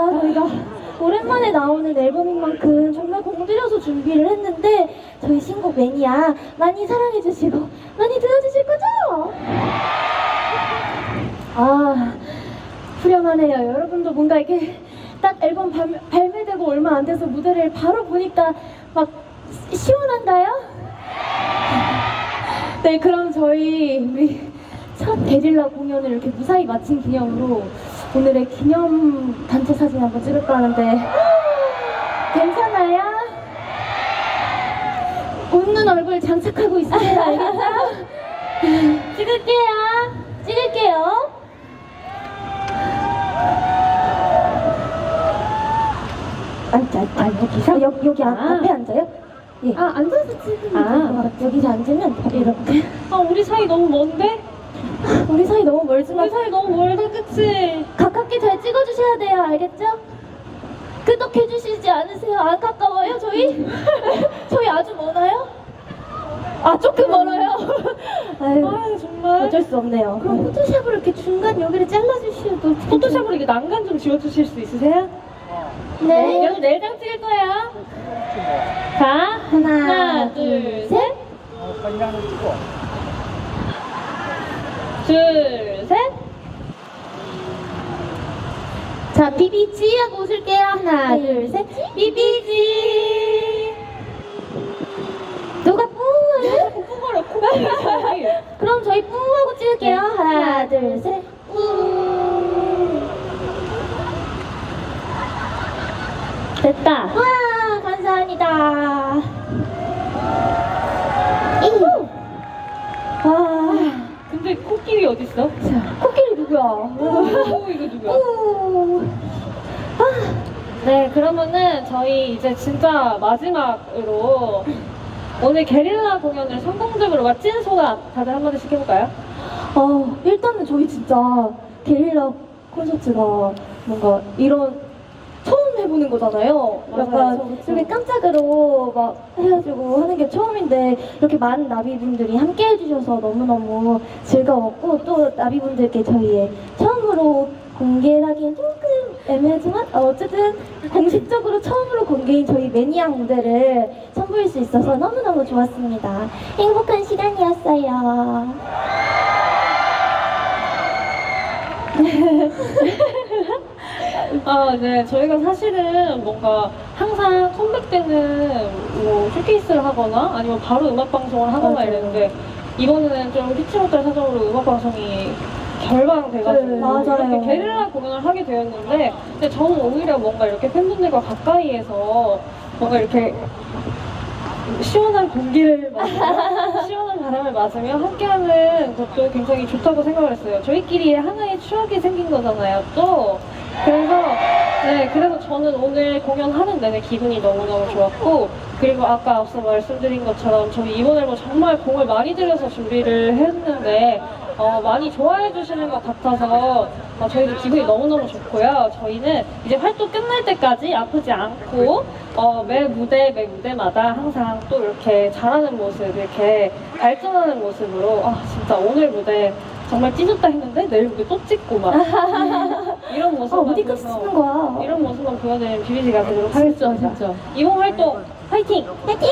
진짜 저희가 오랜만에 나오는 앨범인 만큼 정말 공들여서 준비를 했는데 저희 신곡 매니아 많이 사랑해주시고 많이 들어주실 거죠? 아 후련하네요. 여러분도 뭔가 이렇게 딱 앨범 발매, 발매되고 얼마 안 돼서 무대를 바로 보니까 막 시- 시원한가요? 네, 그럼 저희 우리 첫 게릴라 공연을 이렇게 무사히 마친 기념으로 오늘의 기념 단체 사진 한번 찍을까 하는데 괜찮아요? 웃는 얼굴 장착하고 있습니다. 알겠죠? 찍을게요. 찍을게요. 앉아, 앉아. 여기서? 여기, 여기 아, 아. 앞에 앉아요? 예. 아, 앉아서 찍으면 아, 될것 같아. 여기서 앉으면 이렇게. 아, 우리 사이 너무 먼데? 우리 사이 너무 멀지만 우리 사이 너무 멀다, 그치? 찍어주셔야 돼요. 알겠죠? 끄덕해주시지 않으세요? 안 가까워요, 저희? 저희 아주 멀어요? 아, 조금 멀어요? 아유, 아유, 정말. 어쩔 수 없네요. 그럼 포토샵으로 이렇게 중간 여기를 잘라주셔도 포토샵으로 이게 난간 좀 지워주실 수 있으세요? 네. 여기 내장 찍을 거예요. 자, 하나, 하나, 둘, 둘, 셋. 둘, 셋. 자, 비비지 하고 웃을게요. 하나, 둘, 셋. 비비지. 누가 뿌예요? 콧구멍을 콧구멍이 그럼 저희 뿌 하고 찍을게요. 하나, 둘, 셋. 뿌. 됐다. 와, 감사합니다. 이. 와, 근데 코끼리 어딨어? 코끼리 누구야? 오, 이거 누구야? 오. 네, 그러면은 저희 이제 진짜 마지막으로 오늘 게릴라 공연을 성공적으로 마친 소감 다들 한마디씩 해볼까요? 어, 일단은 저희 진짜 게릴라 콘서트가 뭔가 이런 해보는 거잖아요. 맞아요. 약간 그쵸, 그쵸. 이렇게 깜짝으로 막 해가지고 하는 게 처음인데 이렇게 많은 나비분들이 함께 해주셔서 너무너무 즐거웠고 또 나비분들께 저희의 처음으로 공개를 하기엔 조금 애매하지만 어, 어쨌든 공식적으로 처음으로 공개인 저희 매니아 무대를 선보일 수 있어서 너무너무 좋았습니다. 행복한 시간이었어요. 아, 네. 저희가 사실은 뭔가 항상 컴백 때는 뭐 쇼케이스를 하거나 아니면 바로 음악 방송을 하거나 맞아요. 이랬는데 이번에는 좀 피치 못할 사정으로 음악 방송이 결방돼가지고 네, 맞아요. 이렇게 게릴라 공연을 하게 되었는데 근데 저는 오히려 뭔가 이렇게 팬분들과 가까이에서 뭔가 이렇게 시원한 공기를 맞으며 시원한 바람을 맞으며 함께하는 것도 굉장히 좋다고 생각을 했어요. 저희끼리 하나의 추억이 생긴 거잖아요. 또 그래서 네 그래서 저는 오늘 공연하는 내내 기분이 너무너무 좋았고 그리고 아까 앞서 말씀드린 것처럼 저희 이번 앨범 정말 공을 많이 들여서 준비를 했는데 어, 많이 좋아해 주시는 것 같아서 어, 저희도 기분이 너무너무 좋고요. 저희는 이제 활동 끝날 때까지 아프지 않고 어, 매 무대 매 무대마다 항상 또 이렇게 잘하는 모습 이렇게 발전하는 모습으로 아 진짜 오늘 무대 정말 찢었다 했는데 내일 무대 또 찍고 막 이런 아, 모습만 어디까지 보여서 쓰는 거야? 이런 모습만 보여드리는 비비지가 되도록 하겠습니다. 이번 활동 화이팅! 파이팅!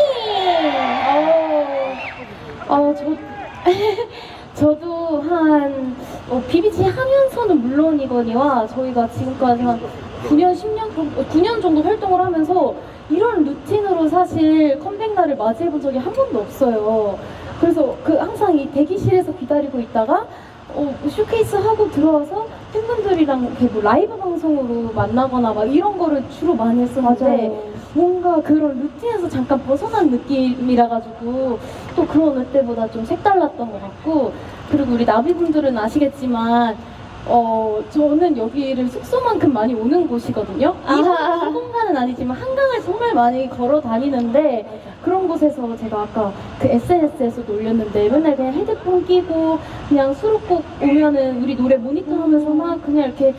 어, 어, 저, 저도 한, 어, 비비지 하면서는 물론이거니와 저희가 지금까지 한 9년, 10년, 정도, 9년 정도 활동을 하면서 이런 루틴으로 사실 컴백날을 맞이해본 적이 한 번도 없어요. 그래서 그 항상 이 대기실에서 기다리고 있다가 어, 쇼케이스 하고 들어와서 팬분들이랑 이렇게 뭐 라이브 방송으로 만나거나 막 이런 거를 주로 많이 했었는데 뭔가 그런 루틴에서 잠깐 벗어난 느낌이라 가지고 또 그런 올 때보다 좀 색달랐던 것 같고 그리고 우리 나비분들은 아시겠지만 어 저는 여기를 숙소만큼 많이 오는 곳이거든요. 이, 이 공간은 아니지만 한강을 정말 많이 걸어 다니는데 그런 곳에서 제가 아까 그 SNS에서도 올렸는데 맨날 그냥 헤드폰 끼고 그냥 수록곡 오면은 우리 노래 모니터 하면서 막 그냥 이렇게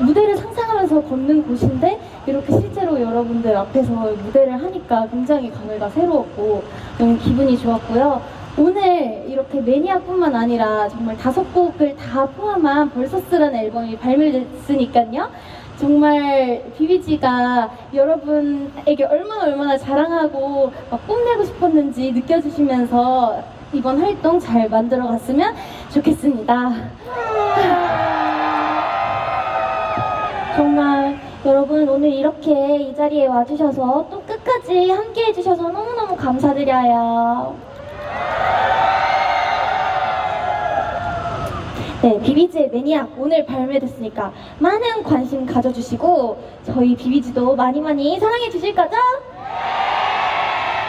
무대를 상상하면서 걷는 곳인데 이렇게 실제로 여러분들 앞에서 무대를 하니까 굉장히 감회가 새로웠고 너무 기분이 좋았고요. 오늘 이렇게 매니아뿐만 아니라 정말 다섯 곡을 다 포함한 벌서스라는 앨범이 발매됐으니까요. 정말 비비지가 여러분에게 얼마나 얼마나 자랑하고 막 뽐내고 싶었는지 느껴주시면서 이번 활동 잘 만들어 갔으면 좋겠습니다. 정말 여러분 오늘 이렇게 이 자리에 와주셔서 또 끝까지 함께 해주셔서 너무너무 감사드려요. 네, 비비지의 매니악 오늘 발매됐으니까 많은 관심 가져주시고 저희 비비지도 많이 많이 사랑해 주실 거죠?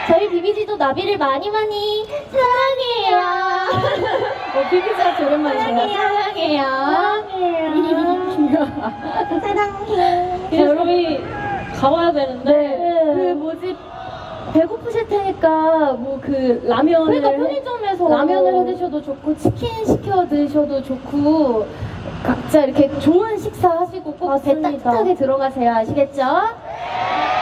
저희 비비지도 나비를 많이 많이 사랑해요. 어, 비비지가 오랜만이네요. 사랑해요. 사랑해요. 사랑해. 저희 가봐야 되는데 네. 그 뭐지 배고프실 테니까 뭐 그 라면을 그러니까 편의점에서 라면을 해 드셔도 좋고 치킨 시켜 드셔도 좋고 각자 이렇게 좋은 식사 하시고 꼭 배 맞습니다. 따뜻하게 들어가세요 아시겠죠?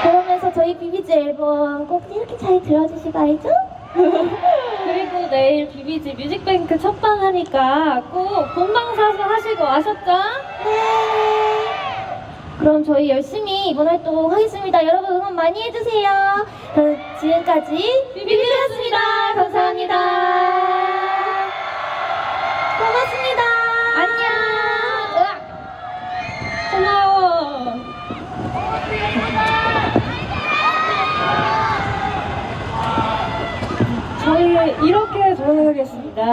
그러면서 저희 비비지 앨범 꼭 이렇게 잘 들어주시고 알죠? 그리고 내일 비비지 뮤직뱅크 첫방 하니까 꼭 본방사수 하시고 아셨죠? 네. 그럼 저희 열심히 이번 활동 하겠습니다. 여러분 응원 많이 해주세요. 그럼 지금까지 비비비였습니다. 감사합니다. 고맙습니다. 안녕. 으악. 고마워. 저희 이렇게 돌아가겠습니다.